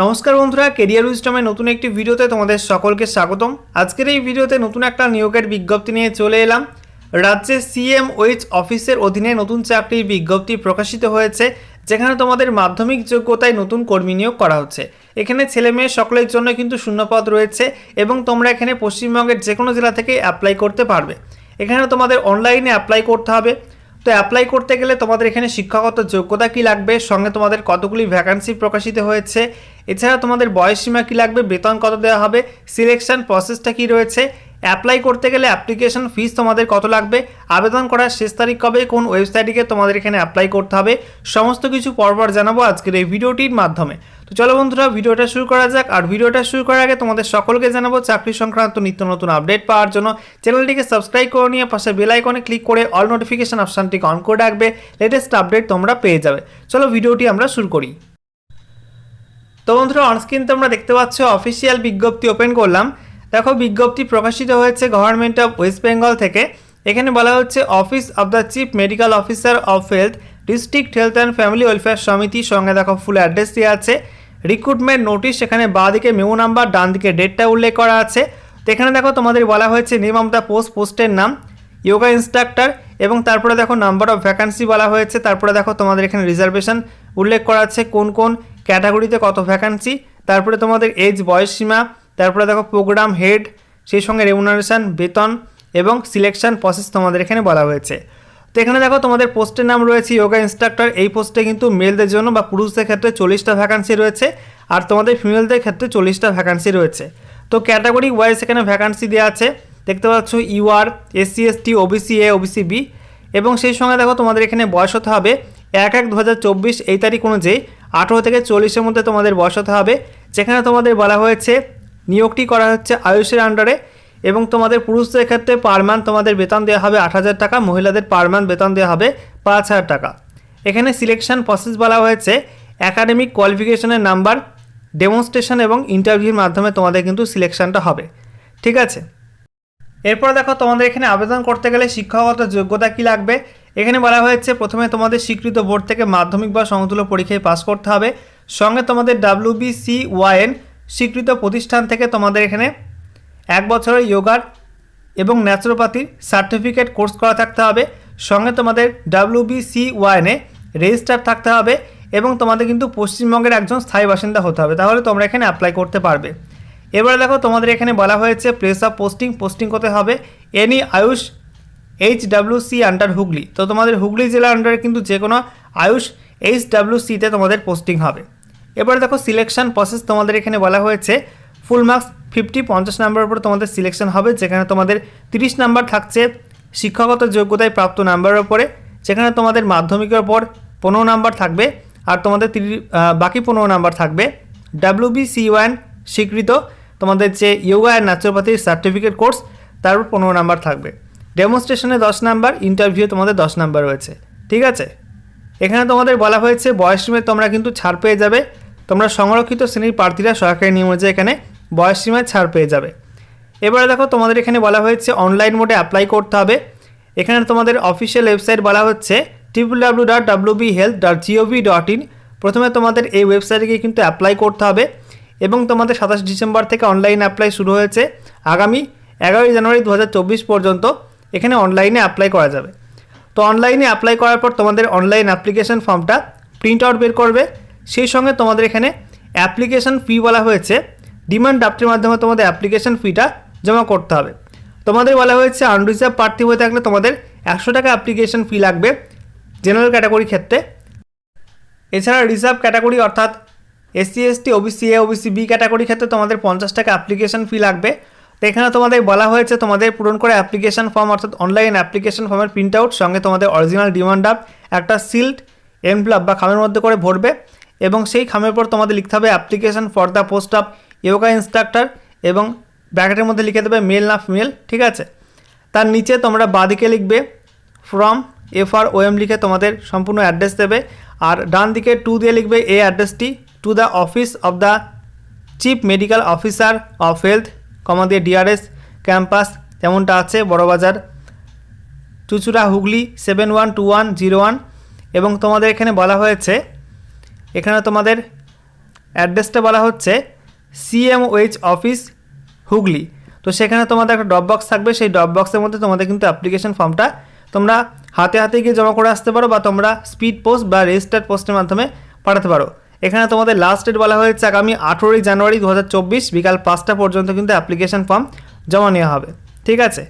নমস্কার বন্ধুরা কেরিয়ার উইস্টমের নতুন একটি ভিডিওতে তোমাদের সকলকে স্বাগতম। আজকের এই ভিডিওতে নতুন একটা নিয়োগের বিজ্ঞপ্তি নিয়ে চলে এলাম। রাজ্যে সিএম ওইচ অফিসের অধীনে নতুন চাকরির বিজ্ঞপ্তি প্রকাশিত হয়েছে, যেখানে তোমাদের মাধ্যমিক যোগ্যতায় নতুন কর্মী নিয়োগ করা হচ্ছে। এখানে ছেলে মেয়ে সকলের জন্য কিন্তু শূন্যপদ রয়েছে এবং তোমরা এখানে পশ্চিমবঙ্গের যে কোনো জেলা থেকে অ্যাপ্লাই করতে পারবে। এখানে তোমাদের অনলাইনে অ্যাপ্লাই করতে হবে। তো অ্যাপ্লাই করতে গেলে তোমাদের এখানে শিক্ষাগত যোগ্যতা কি লাগবে? সঙ্গে তোমাদের কতগুলি ভ্যাকান্সি প্রকাশিত হয়েছে? এছাড়া তোমাদের বয়সসীমা কি লাগবে? বেতন কত দেওয়া হবে? সিলেকশন প্রসেসটা কি রয়েছে? অ্যাপ্লাই করতে গেলে অ্যাপ্লিকেশন ফিস তোমাদের কত লাগবে? আবেদন করার শেষ তারিখ কবে? কোন ওয়েবসাইটে তোমাদের এখানে অ্যাপ্লাই করতে হবে? সমস্ত কিছু পরপর জানাব আজকের এই ভিডিওটির মাধ্যমে। তো চলো বন্ধুরা, ভিডিওটা শুরু করা যাক। আর ভিডিওটা শুরু করার আগে তোমাদের সকলকে জানাব, চাকরি সংক্রান্ত নিত্য নতুন আপডেট পাওয়ার জন্য চ্যানেলটিকে সাবস্ক্রাইব করে নিয়ে পাশে বেল আইকনে ক্লিক করে অল নোটিফিকেশান অপশানটিকে অন করে রাখবে। লেটেস্ট আপডেট তোমরা পেয়ে যাবে। চলো ভিডিওটি আমরা শুরু করি। তো বন্ধুরা অনস্ক্রিন তোমরা দেখতে পাচ্ছ অফিসিয়াল বিজ্ঞপ্তি ওপেন করলাম। দেখো, বিজ্ঞপ্তি প্রকাশিত হয়েছে গভর্নমেন্ট অফ ওয়েস্ট বেঙ্গল থেকে। এখানে বলা হচ্ছে office of the chief medical officer of health district health and family welfare সমিতি সঙ্গে দেখো ফুল অ্যাড্রেস দেওয়া আছে। রিক্রুটমেন্ট নোটিশ এখানে বাঁ দিকে মেমো নাম্বার ডান দিকে ডেটটা উল্লেখ করা আছে। তো এখানে দেখো, তোমাদের বলা হয়েছে নেম অফ দ্য পোস্ট পোস্টের নাম যোগা ইনস্ট্রাক্টর এবং তারপরে দেখো নাম্বার অফ ভ্যাকান্সি বলা হয়েছে। তারপরে দেখো, তোমাদের এখানে রিজার্ভেশন উল্লেখ করা আছে, কোন কোন ক্যাটাগরিতে কত ভ্যাকান্সি তারপরে তোমাদের এজ বয়স সীমা তারপরে দেখো প্রোগ্রাম হেড সেই সঙ্গে রেমুনারেশন বেতন এবং সিলেকশন প্রসেস তোমাদের এখানে বলা হয়েছে। তো এখানে দেখো তোমাদের পোস্টের নাম রয়েছে যোগা ইনস্ট্রাক্টর এই পোস্টে কিন্তু মেলদের জন্য বা পুরুষদের ক্ষেত্রে চল্লিশটা ভ্যাকান্সি রয়েছে আর তোমাদের ফিমেলদের ক্ষেত্রে চল্লিশটা ভ্যাকান্সি রয়েছে। তো ক্যাটাগরি ওয়াইজ এখানে ভ্যাকান্সি দেওয়া আছে। দেখতে পাচ্ছ UR SC ST OBC A OBC B এবং সেই সঙ্গে দেখো তোমাদের এখানে বয়স হতে হবে এক এক দু এই তারিখ অনুযায়ী আঠেরো থেকে চল্লিশের মধ্যে তোমাদের বয়স হতে হবে। যেখানে তোমাদের বলা হয়েছে নিয়োগটি করা হচ্ছে আয়ুষের আন্ডারে এবং তোমাদের পুরুষদের ক্ষেত্রে পার মান্থ তোমাদের বেতন দেওয়া হবে আট হাজার টাকা, মহিলাদের পার মান্থ বেতন দেওয়া হবে পাঁচ হাজার টাকা। এখানে সিলেকশন প্রসেস বলা হয়েছে একাডেমিক কোয়ালিফিকেশনের নাম্বার ডেমনস্ট্রেশন এবং ইন্টারভিউর মাধ্যমে তোমাদের কিন্তু সিলেকশনটা হবে। ঠিক আছে? এরপর দেখো তোমাদের এখানে আবেদন করতে গেলে শিক্ষাগত যোগ্যতা কি লাগবে? এখানে বলা হয়েছে, প্রথমে তোমাদের স্বীকৃত বোর্ড থেকে মাধ্যমিক বা সমতুল্য পরীক্ষায় পাস করতে হবে। সঙ্গে তোমাদের ডাব্লিউবিসি ওয়াইএন স্বীকৃত প্রতিষ্ঠান থেকে তোমাদের এখানে এক বছরের যোগার এবং ন্যাচুরোপ্যাথির সার্টিফিকেট কোর্স করা থাকতে হবে। সঙ্গে তোমাদের ডাব্লিউবিসি ওয়াইনে রেজিস্টার থাকতে হবে এবং তোমাদের কিন্তু পশ্চিমবঙ্গের একজন স্থায়ী বাসিন্দা হতে হবে। তাহলে তোমরা এখানে অ্যাপ্লাই করতে পারবে। এবারে দেখো, তোমাদের এখানে বলা হয়েছে প্লেস অফ পোস্টিং পোস্টিং করতে হবে। Any Ayush H C under Hooghly তো তোমাদের হুগলি জেলার আন্ডারে কিন্তু যে কোনো আয়ুষ এইচ ডাব্লিউ সিতে তোমাদের পোস্টিং হবে। এবারে দেখো সিলেকশন প্রসেস তোমাদের এখানে বলা হয়েছে। ফুল মার্কস ফিফটি পঞ্চাশ নাম্বারের উপর তোমাদের সিলেকশন হবে, যেখানে তোমাদের তিরিশ নাম্বার থাকছে শিক্ষাগত যোগ্যতায় প্রাপ্ত নাম্বারের ওপরে যেখানে তোমাদের মাধ্যমিকের পর পনেরো নাম্বার থাকবে, আর তোমাদের বাকি পনেরো নাম্বার থাকবে। ডাব্লিউবি সি ওয়ান স্বীকৃত তোমাদের যে ইয়োগা অ্যান্ড ন্যাচুরোপ্যাথির সার্টিফিকেট কোর্স তার উপর পনেরো নাম্বার থাকবে। ডেমনস্ট্রেশনে দশ নাম্বার ইন্টারভিউ তোমাদের দশ নাম্বার রয়েছে। ঠিক আছে? এখানে তোমাদের বলা হয়েছে, বয়স তোমরা কিন্তু ছাড় পেয়ে যাবে। তোমরা সংরক্ষিত শ্রেণির প্রার্থীরা সরকারি নিয়ম অনুযায়ী এখানে বয়স সীমায় ছাড় পেয়ে যাবে। এবারে দেখো, তোমাদের এখানে বলা হয়েছে অনলাইন মোডে অ্যাপ্লাই করতে হবে। এখানে তোমাদের অফিসিয়াল ওয়েবসাইট বলা হচ্ছে triple W dot W B health dot gov dot in প্রথমে তোমাদের এই ওয়েবসাইটে গিয়ে কিন্তু অ্যাপ্লাই করতে হবে এবং তোমাদের সাতাশ ডিসেম্বর থেকে অনলাইন অ্যাপ্লাই শুরু হয়েছে আগামী এগারোই জানুয়ারি দু হাজার চব্বিশ পর্যন্ত এখানে অনলাইনে অ্যাপ্লাই করা যাবে। তো অনলাইনে অ্যাপ্লাই করার পর তোমাদের অনলাইন অ্যাপ্লিকেশন ফর্মটা প্রিন্ট আউট বের করবে। সেই সঙ্গে তোমাদের এখানে অ্যাপ্লিকেশন ফি বলা হয়েছে। ডিমান্ড ড্রাফটের মাধ্যমে তোমাদের অ্যাপ্লিকেশন ফিটা জমা করতে হবে। তোমাদের বলা হয়েছে আনরিজার্ভ প্রার্থী হয়ে থাকলে তোমাদের একশো টাকা অ্যাপ্লিকেশন ফি লাগবে জেনারেল ক্যাটাগরি ক্ষেত্রে। এছাড়া রিজার্ভ ক্যাটাগরি অর্থাৎ SC ST OBC A OBC B category ক্ষেত্রে তোমাদের পঞ্চাশ টাকা অ্যাপ্লিকেশন ফি লাগবে। তো এখানে তোমাদের বলা হয়েছে, তোমাদের পূরণ করে অ্যাপ্লিকেশন ফর্ম অর্থাৎ অনলাইন অ্যাপ্লিকেশন ফর্মের প্রিন্ট আউট সঙ্গে তোমাদের অরিজিনাল ডিমান্ড আপ একটা সিল্ড এনভ্লাপ বা খামের মধ্যে করে ভরবে। এবং সেই খামের পর তোমাদের লিখতে হবে application for the post of yoga instructor এবং ব্র্যাকেটের মধ্যে লিখে দেবে মেল না ফিমেল ঠিক আছে? তার নিচে তোমরা বাদিকে লিখবে ফ্রম এফ আর ওএম লিখে তোমাদের সম্পূর্ণ অ্যাড্রেস দেবে আর ডান দিকে টু দিয়ে লিখবে এই অ্যাড্রেসটি to the office of the chief medical officer of health comma দিয়ে ডিআরএস ক্যাম্পাস যেমনটা আছে, Barabazar, Chuchura Hooghly seven one two one zero one এবং তোমাদের এখানে বলা হয়েছে এখানে তোমাদের অ্যাড্রেসটা বলা হচ্ছে সিএমওএইচ অফিস হুগলি। তো সেখানে তোমাদের একটা ড্রপ বক্স থাকবে। সেই ড্রপ বক্সের মধ্যে তোমাদের কিন্তু অ্যাপ্লিকেশন ফর্মটা তোমরা হাতে হাতে গিয়ে জমা করে আসতে পারো বা তোমরা স্পিড পোস্ট বা রেজিস্টার্ড পোস্টের মাধ্যমে পাঠাতে পারো। এখানে তোমাদের লাস্ট ডেট বলা হয়েছে আগামী আঠেরোই জানুয়ারি দু হাজার চব্বিশ বিকাল পাঁচটা পর্যন্ত কিন্তু অ্যাপ্লিকেশন ফর্ম জমা নেওয়া হবে। ঠিক আছে?